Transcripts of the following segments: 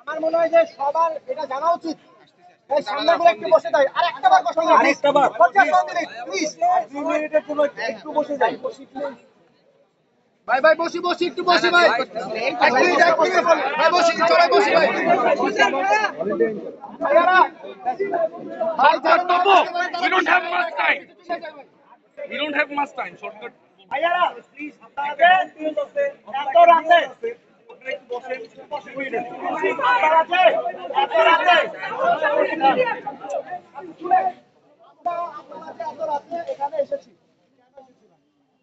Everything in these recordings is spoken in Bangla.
আমার মনে হয় যে সবার এটা জানা উচিত। এই সামনেগুলো একটু বসে যাই আর একটা বার। বসে আরেকটা বার। প্লিজ মিনিটের জন্য একটু বসে যাই। ভাই ভাই বসি বসি একটু বসি ভাই। এক মিনিট এক মিনিট। ভাই বসি চলে বসি ভাই। ভাইয়ারা, ভাই যারা না We don't have much time. We don't have much time. Shortcut. এখানে এসেছি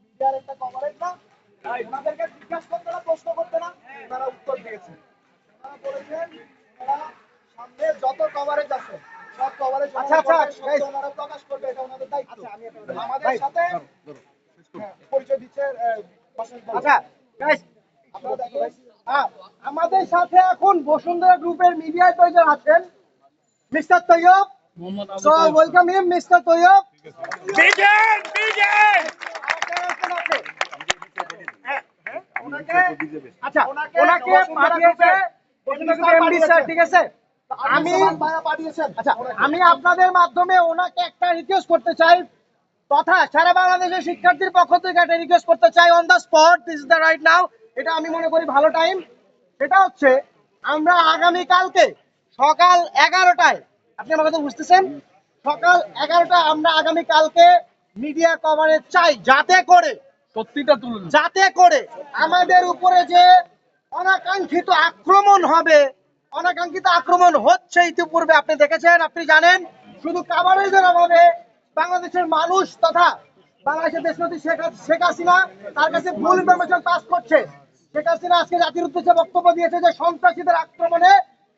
মিডিয়ার একটা কভারেজ না ওনাদেরকে জিজ্ঞাসা করতে না প্রশ্ন করতে না ওনারা উত্তর দিয়েছে বলেছেন সামনে যত কভারেজ আছে সব কভারেজ আচ্ছা আচ্ছা প্রকাশ করবে এটা ওনাদের দায়িত্ব আমাদের সাথে হ্যাঁ, পরিচয় দিচ্ছে আচ্ছা হ্যাঁ, আমাদের সাথে এখন বসুন্ধরা গ্রুপের মিডিয়া প্রয়োজন আছেন mister Tayeb. So welcome him mister Tayeb. Begin! Begin! হ্যাঁ, হ্যাঁ, ওনাকে- আচ্ছা ওনাকে পাঠিয়েছে এমডি স্যার ঠিক আছে? আমি আচ্ছা আমি আপনাদের মাধ্যমে ওনাকে একটা রিকোয়েস্ট করতে চাই। তথা সারা বাংলাদেশের শিক্ষার্থীর পক্ষ থেকে একটা রিকোয়েস্ট করতে চাই on the spot this is the right now এটা আমি মনে করি ভালো টাইম সেটা হচ্ছে আমরা আগামী কালকে সকাল এগারোটায় আপনি আমার কথা বুঝতেছেন সকাল এগারোটায় আমরা আগামী কালকে মিডিয়া কভারেজ চাই যাতে করে সত্যিটা তুলুন যাতে করে আমাদের উপরে যে অনাকাঙ্ক্ষিত আক্রমণ হবে অনাকাঙ্ক্ষিত আক্রমণ হচ্ছে ইতিপূর্বে আপনি দেখেছেন আপনি জানেন শুধু কাভারেজের অভাবে বাংলাদেশের মানুষ তথা বাংলাদেশের দেশপতি শেখ হাস- শেখ হাসিনা তার কাছে ভুল ইনফরমেশন পাস করছে। শেখ হাসিনা আজকে জাতির উদ্দেশ্যে বক্তব্য দিয়েছে যে সন্ত্রাসীদের আক্রমণে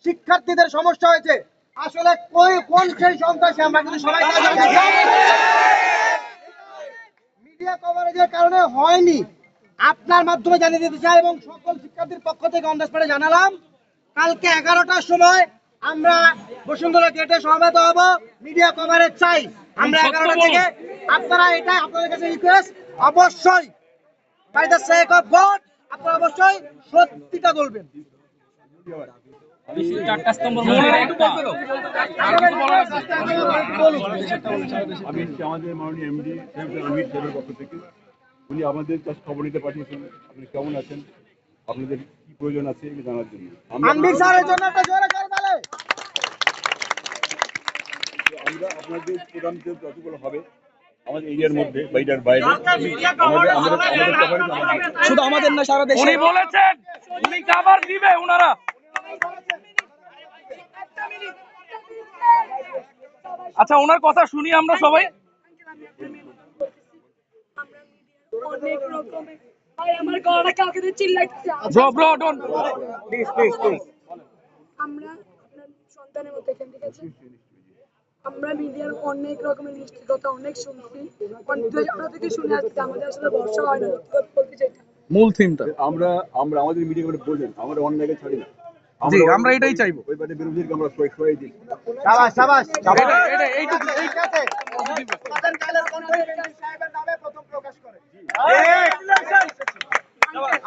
শিক্ষার্থীদের সমস্যা হয়েছে। আসলে কই কোন সেই সন্ত্রাসী? আমরা কিন্তু সবাই মিডিয়া কভারেজের কারণে হয়নি। আপনার মাধ্যমে জানিয়ে দিতে চাই এবং সকল শিক্ষার্থীর পক্ষ থেকে অন স্পটে জানালাম, কালকে এগারোটার সময় আমরা বসুন্ধরা গেটে সমাবেত হব। মিডিয়া কভারেজ চাই। আমরা এগারোটা থেকে আপনারা এটাই আপনাদের কাছে রিকোয়েস্ট অবশ্যই by the sake of God আপনারা অবশ্যই সত্যিটা বলবেন। চারটা একটা? আমি আমাদের মাননীয় এমডি অমিত দেবের পক্ষ থেকে। উনি আমাদের কাছে খবর নিতে পাঠিয়েছেন। আপনি কেমন আছেন? আপনাদের কি প্রয়োজন আছে এগুলো জানার জন্য। আমরা স্যারের জন্য একটা জোরে কর বলে আমরা আপনাদের প্রোগ্রাম যতগুলো হবে আমাদের এরিয়ার মধ্যে বা এরিয়ার বাইরে আমাদের আমাদের শুধু আমাদের না সারা দেশে উনি বলেছেন উনি কাভার দিবে উনারা। আচ্ছা ওনার কথা শুনি আমরা সবাই। অনেক রকমের আমার গলাটা কালকে দিয়ে চিল্লাইতেছে bro bro don't please please please আমরা সন্তানের মতো এখান ঠিক আছে। আমরা মিডিয়ার অনেক রকমের লিস্টের কথা অনেক শুনছি। আমরা থেকে শুনে আসছি আমাদের আসলে ভরসা হয় না সত্যি কথা বলতে যেটা। মূল থিমটা আমরা আমরা আমাদের মিডিয়া করে বলেন আমরা ছাড়ি না। জি, আমরা এটাই চাইব। ওই বিরোধীদেরকে আমরা সবাই সবাই দিই। সাবাস সাবাস এটা এটা আছে। কালের কনফিডেন্স সাহেবের নামে প্রথম প্রকাশ করে।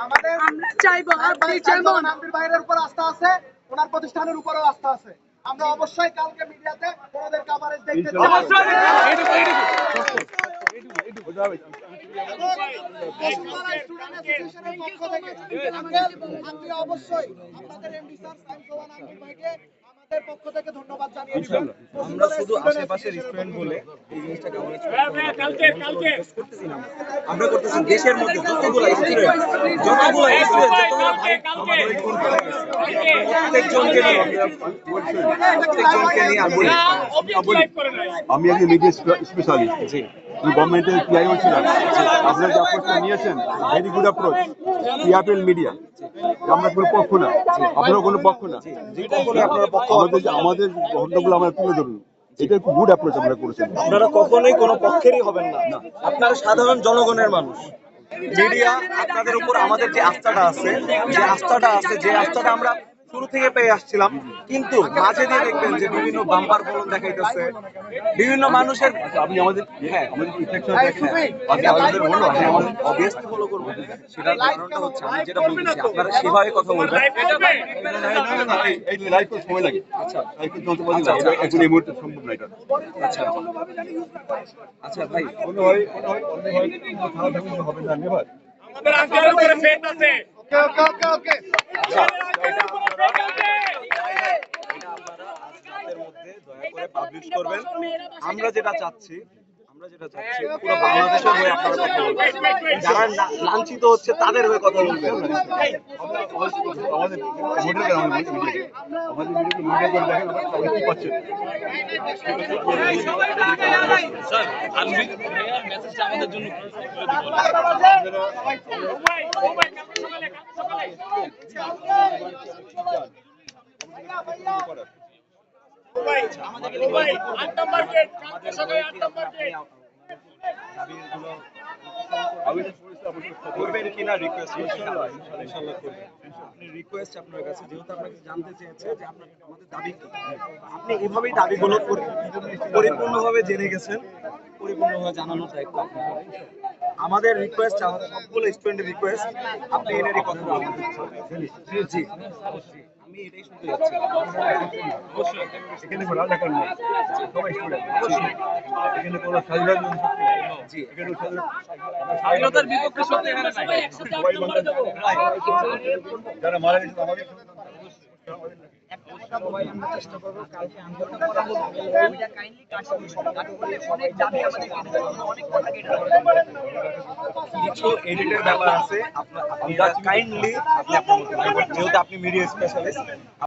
আমাদের আমরা চাইব আপনি ভাই যেমন আনবির ভাইয়ের উপর আস্থা আছে ওনার প্রতিষ্ঠানের উপরও আস্থা আছে। আমরা অবশ্যই কালকে মিডিয়াতে ওনাদের কভারেজ দেখতে অবশ্যই আপনাদের এমডি স্যার ভাইকে আমাদের পক্ষ থেকে ধন্যবাদ জানিয়ে দিবেন। আমরা শুধু আশেপাশের রেস্টুরেন্ট বলে এই জিনিসটাকে আমরা করতেছি না। আমরা করতেছি দেশের মধ্যে যতগুলো রেস্টুরেন্ট রেস্টুরেন্ট আমি একজন মিডিয়া স্পেশালিস্ট গভর্নমেন্টের পিআইও ছিলাম আপনারা যে অ্যাপ্রোচটা নিয়েছেন very good approach PRPL media আমরা কোনো পক্ষ না। আপনারা কোনো পক্ষ না। আমাদের আমাদের ঘটনাগুলো আমরা তুলে ধরুন। এটা খুব গুড অ্যাপ্রোচ আমরা করেছেন আপনারা কখনোই কোনো পক্ষেরই হবেন না। আপনারা সাধারণ জনগণের মানুষ। মিডিয়া আপনাদের উপর আমাদের যে আস্থাটা আছে, যে আস্থাটা আছে, যে আস্থাটা আমরা শুরু থেকে পেয়ে আসছিলাম কিন্তু মাঝে দিয়ে দেখবেন যে বিভিন্ন বাম্পার ফলন দেখাইতেছে বিভিন্ন মানুষের আচ্ছা, আপনি আমাদের হ্যাঁ আমাদের ইনফেকশন এই, দেখেন। সুবি, আপনি আমাদের বলো আপনি আমাদের অবভিয়াসলি ফলো করব সেটার কারণটা হচ্ছে আমি যেটা আপনারা সেভাবে কথা বলবেন। এই- লাইফ সময় লাগে। আচ্ছা। লাইফ তো যন্ত্রপাতি লাগে এটা এখন এই মুহূর্তে সম্ভব না এটা। আচ্ছা। আচ্ছা ভাই। অন্য হয় অন্য হয় অন্য হয় কোনো খারাপ থাকলে হবে না নেভার। আমাদের আঙ্কেলের ফেট আছে। ওকে ওকে ওকে ওকে এটা আপনারা আজ রাতের মধ্যে দয়া করবেন আমরা যেটা চাচ্ছি আমরা যেটা চাচ্ছি পুরো বাংলাদেশের হয়ে আপনারা কথা বলবেন যারা লাঞ্ছিত হচ্ছে তাদের হয়ে কথা বলবেন আমাদের হোটেল কেন আমাদের মিডিয়া আমাদের ভিডিও মিডিয়া করে দেখেন আমরা কি পাচ্ছেন স্যার আনবিক মেসেজটা আমাদের জন্য শুনেছি আপনাদের খবর আপনি আমাদের এভাবেই দাবিগুলো পরিপূর্ণভাবে জেনে গেছেন, পরিপূর্ণভাবে জানানোর দায়িত্ব আমাদের রিকোয়েস্ট আমাদের সবগুলো স্টুডেন্টের রিকোয়েস্ট আপনি এনেরই কথা বলবেন। জি। আমি এটাই শুনতে যাচ্ছি এখানে কোনো রাজা নেই। সবাই স্টুডেন্ট এখানে কোনো স্বাধীনতা জি। এখানে স্বাধীনতার বিপক্ষে শক্তি এখানে নাই। যারা মারা গেছে আমাদের কিছু এডিটের ব্যাপার আছে। কাইন্ডলি আপনি যেহেতু আপনি মিডিয়া স্পেশালিস্ট